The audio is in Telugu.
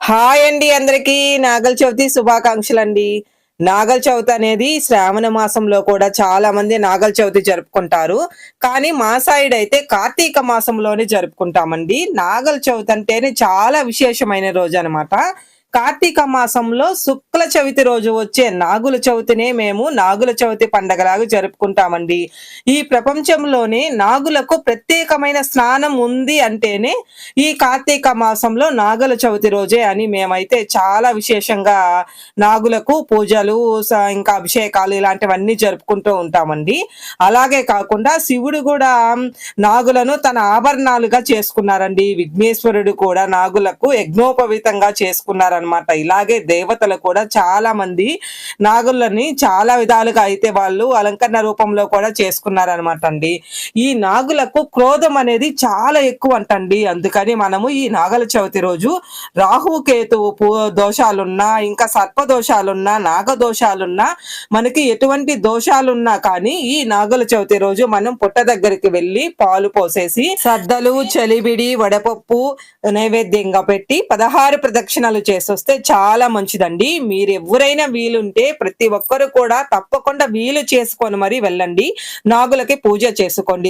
హాయ్ అండి అందరికీ. నాగల చవితి శుభాకాంక్షలు అండి నాగల చవితి అనేది శ్రావణ మాసంలో కూడా చాలా మంది నాగల చవితి జరుపుకుంటారు. కానీ మా సైడ్ అయితే కార్తీక మాసంలోనే జరుపుకుంటామండి. నాగల చవితి అంటేనే చాలా విశేషమైన రోజు అన్నమాట. కార్తీక మాసంలో శుక్ల చవితి రోజు వచ్చే నాగుల చవితినే మేము నాగుల చవితి పండగలాగా జరుపుకుంటామండి. ఈ ప్రపంచంలోనే నాగులకు ప్రత్యేకమైన స్నానం ఉంది అంటేనే ఈ కార్తీక మాసంలో నాగుల చవితి రోజే అని మేమైతే చాలా విశేషంగా నాగులకు పూజలు ఇంకా అభిషేకాలు ఇలాంటివన్నీ జరుపుకుంటూ ఉంటామండి. అలాగే కాకుండా శివుడు కూడా నాగులను తన ఆభరణాలుగా చేసుకున్నారండి. విఘ్నేశ్వరుడు కూడా నాగులకు యజ్ఞోపవీతంగా అనమాట ఇలాగే దేవతలు కూడా చాలా మంది నాగులని చాలా విధాలుగా అయితే వాళ్ళు అలంకరణ రూపంలో కూడా చేసుకున్నారనమాట అండి. ఈ నాగులకు క్రోధం అనేది చాలా ఎక్కువ అంటండి. అందుకని మనము ఈ నాగల చవితి రోజు రాహు కేతువు దోషాలున్నా ఇంకా సర్ప దోషాలున్నా నాగ దోషాలున్నా మనకి ఎటువంటి దోషాలున్నా కానీ ఈ నాగుల చవితి రోజు మనం పుట్ట దగ్గరికి వెళ్ళి పాలు పోసేసి సద్దలు చలిబిడి వడపప్పు నైవేద్యంగా పెట్టి పదహారు ప్రదక్షిణలు వస్తే చాలా మంచిదండి. మీరు ఎవరైనా వీలుంటే ప్రతి ఒక్కరు కూడా తప్పకుండా వీలు చేసుకొని మరి వెళ్ళండి. నాగులకి పూజ చేసుకోండి.